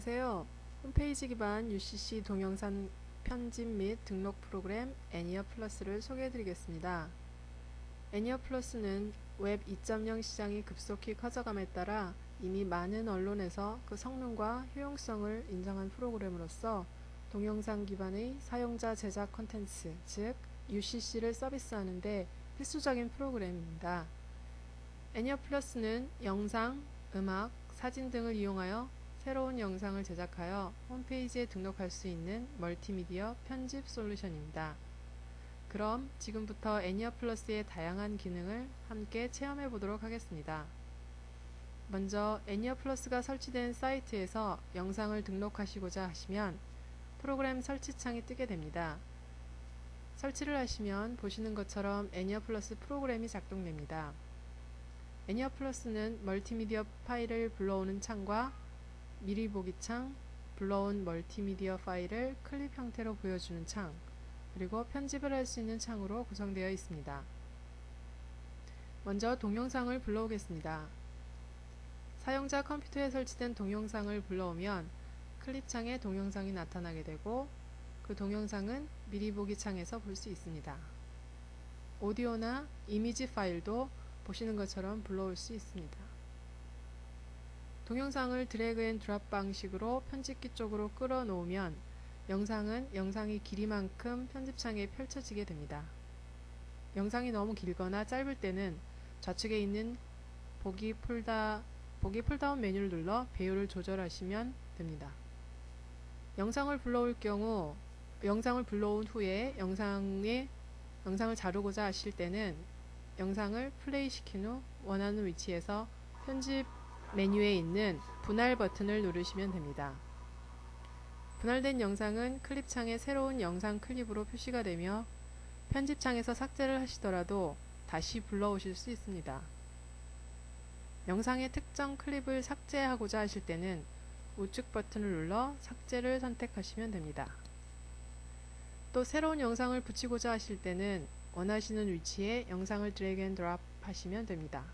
안녕하세요. 홈페이지 기반 UCC 동영상 편집 및 등록 프로그램 애니어 플러스를 소개해 드리겠습니다. 애니어 플러스는 웹 2.0 시장이 급속히 커져감에 따라 이미 많은 언론에서 그 성능과 효용성을 인정한 프로그램으로서 동영상 기반의 사용자 제작 콘텐츠, 즉 UCC를 서비스하는데 필수적인 프로그램입니다. 애니어 플러스는 영상, 음악, 사진 등을 이용하여 새로운 영상을 제작하여 홈페이지에 등록할 수 있는 멀티미디어 편집 솔루션입니다. 그럼 지금부터 애니어 플러스의 다양한 기능을 함께 체험해 보도록 하겠습니다. 먼저 애니어 플러스가 설치된 사이트에서 영상을 등록하시고자 하시면 프로그램 설치 창이 뜨게 됩니다. 설치를 하시면 보시는 것처럼 애니어 플러스 프로그램이 작동됩니다. 애니어 플러스는 멀티미디어 파일을 불러오는 창과 미리 보기 창, 불러온 멀티미디어 파일을 클립 형태로 보여주는 창, 그리고 편집을 할 수 있는 창으로 구성되어 있습니다. 먼저 동영상을 불러오겠습니다. 사용자 컴퓨터에 설치된 동영상을 불러오면 클립 창에 동영상이 나타나게 되고 그 동영상은 미리 보기 창에서 볼 수 있습니다. 오디오나 이미지 파일도 보시는 것처럼 불러올 수 있습니다. 동영상을 드래그 앤 드랍 방식으로 편집기 쪽으로 끌어 놓으면 영상은 영상의 길이만큼 편집창에 펼쳐지게 됩니다. 영상이 너무 길거나 짧을 때는 좌측에 있는 보기 폴다 보기 폴다운 메뉴를 눌러 배율을 조절하시면 됩니다. 영상을 불러올 경우 영상을 불러온 후에 영상에 영상을 자르고자 하실 때는 영상을 플레이 시킨 후 원하는 위치에서 편집 메뉴에 있는 분할 버튼을 누르시면 됩니다. 분할된 영상은 클립창에 새로운 영상 클립으로 표시가 되며 편집창에서 삭제를 하시더라도 다시 불러오실 수 있습니다. 영상의 특정 클립을 삭제하고자 하실 때는 우측 버튼을 눌러 삭제를 선택하시면 됩니다. 또 새로운 영상을 붙이고자 하실 때는 원하시는 위치에 영상을 드래그 앤 드랍 하시면 됩니다.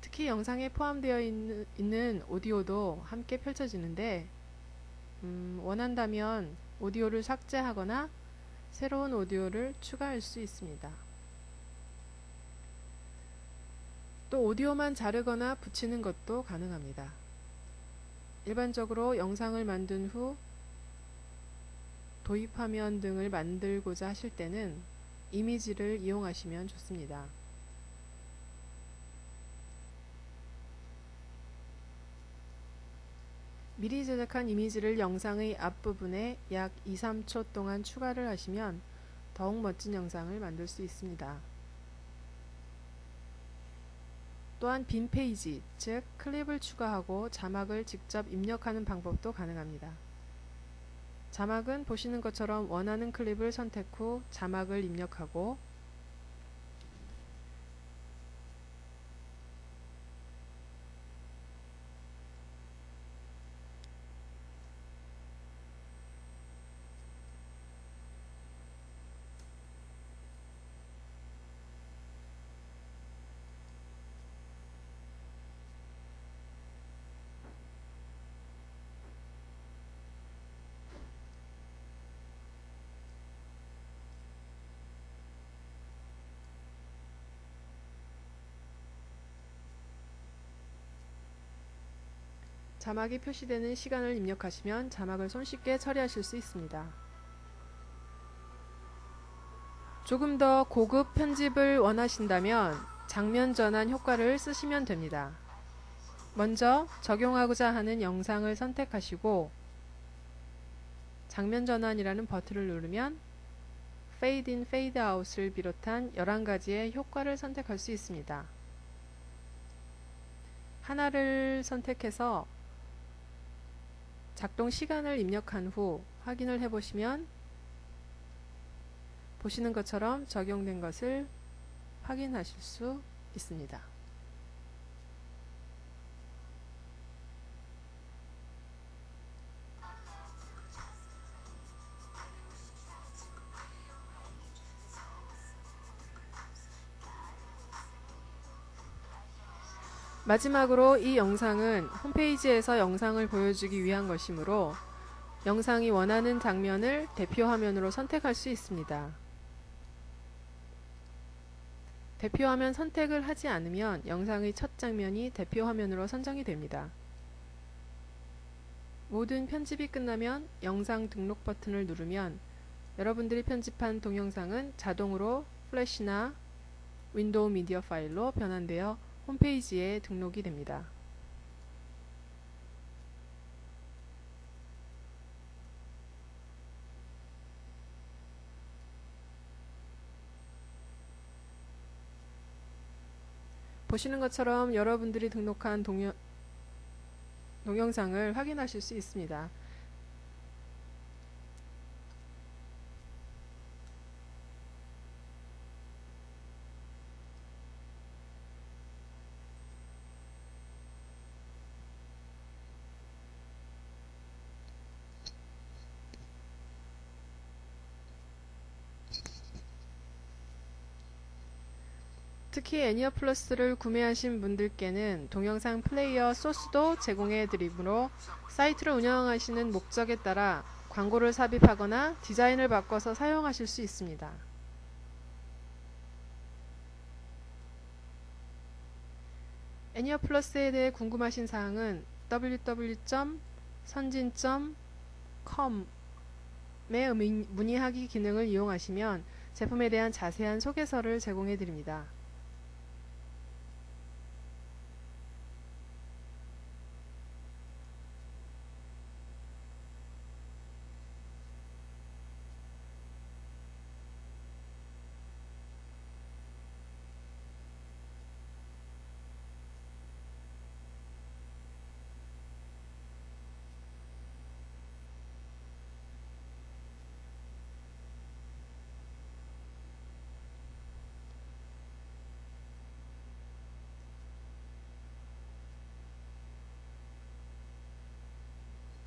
특히 영상에 포함되어 있는, 있는 오디오도 함께 펼쳐지는데 음, 원한다면 오디오를 삭제하거나 새로운 오디오를 추가할 수 있습니다. 또 오디오만 자르거나 붙이는 것도 가능합니다. 일반적으로 영상을 만든 후 도입화면 등을 만들고자 하실 때는 이미지를 이용하시면 좋습니다. 미리 제작한 이미지를 영상의 앞부분에 약 2, 3초 동안 추가를 하시면 더욱 멋진 영상을 만들 수 있습니다. 또한 빈 페이지, 즉 클립을 추가하고 자막을 직접 입력하는 방법도 가능합니다. 자막은 보시는 것처럼 원하는 클립을 선택 후 자막을 입력하고 자막이 표시되는 시간을 입력하시면 자막을 손쉽게 처리하실 수 있습니다. 조금 더 고급 편집을 원하신다면 장면 전환 효과를 쓰시면 됩니다. 먼저 적용하고자 하는 영상을 선택하시고 장면 전환이라는 버튼을 누르면 Fade in, Fade out을 비롯한 11가지의 효과를 선택할 수 있습니다. 하나를 선택해서 작동 시간을 입력한 후 확인을 해보시면 보시는 것처럼 적용된 것을 확인하실 수 있습니다. 마지막으로 이 영상은 홈페이지에서 영상을 보여주기 위한 것이므로 영상이 원하는 장면을 대표 화면으로 선택할 수 있습니다. 대표 화면 선택을 하지 않으면 영상의 첫 장면이 대표 화면으로 선정이 됩니다. 모든 편집이 끝나면 영상 등록 버튼을 누르면 여러분들이 편집한 동영상은 자동으로 플래시나 윈도우 미디어 파일로 변환되어 홈페이지에 등록이 됩니다. 보시는 것처럼 여러분들이 등록한 동영, 동영상을 확인하실 수 있습니다. 특히 애니어 플러스를 구매하신 분들께는 동영상 플레이어 소스도 제공해 드리므로 사이트를 운영하시는 목적에 따라 광고를 삽입하거나 디자인을 바꿔서 사용하실 수 있습니다. 애니어 플러스에 대해 궁금하신 사항은 www.선진.com에 문의하기 기능을 이용하시면 제품에 대한 자세한 소개서를 제공해 드립니다.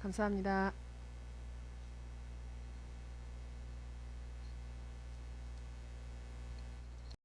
감사합니다.